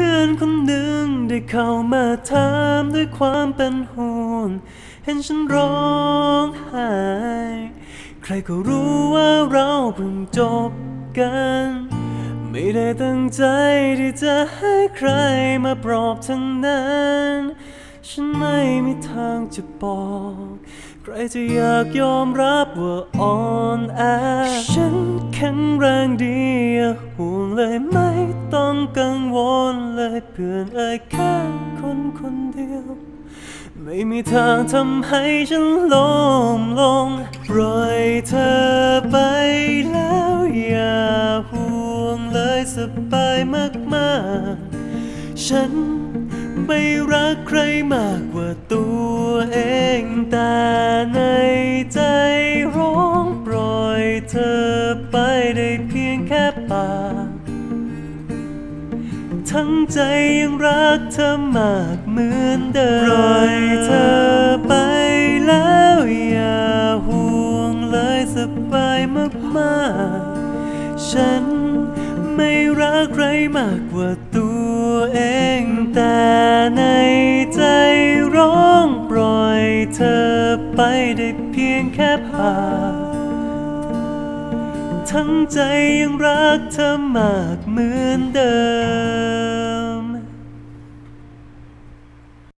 พื่อนคนหนึ่งได้เข้ามาถามด้วยความเป็นห่วง เห็นฉันร้องไห้ ใครก็รู้ว่าเราเพิ่งจบกัน ไม่ได้ตั้งใจที่จะให้ใครมาปลอบทั้งนั้น ฉันไม่มีทางจะบอก ใครจะอยากยอมรับว่าอ่อนแอฉัน ข็งแรงดีอย่าห่วงเลยไม่ต้องกังวลเลยเพื่อนเอ่ยแค่คนคนเดียว ไม่มีทางทำให้ฉันล้มลงปล่อยเธอไปแล้วอย่าห่วงเลยสบายมากๆ ฉันไม่รักใครมากกว่าตัวเองแต่ในใจ เธอไปได้เพียงแค่ปากทั้งใจยังรักเธอมากเหมือนเดิมปล่อยเธอไปแล้วอย่าห่วงเลยสบายมากๆ ฉันไม่รักใครมากกว่าตัวเองแต่ในใจร้องปล่อยเธอไปได้เพียงแค่ปาก ทั้งใจยังรักเธอมากเหมือนเดิม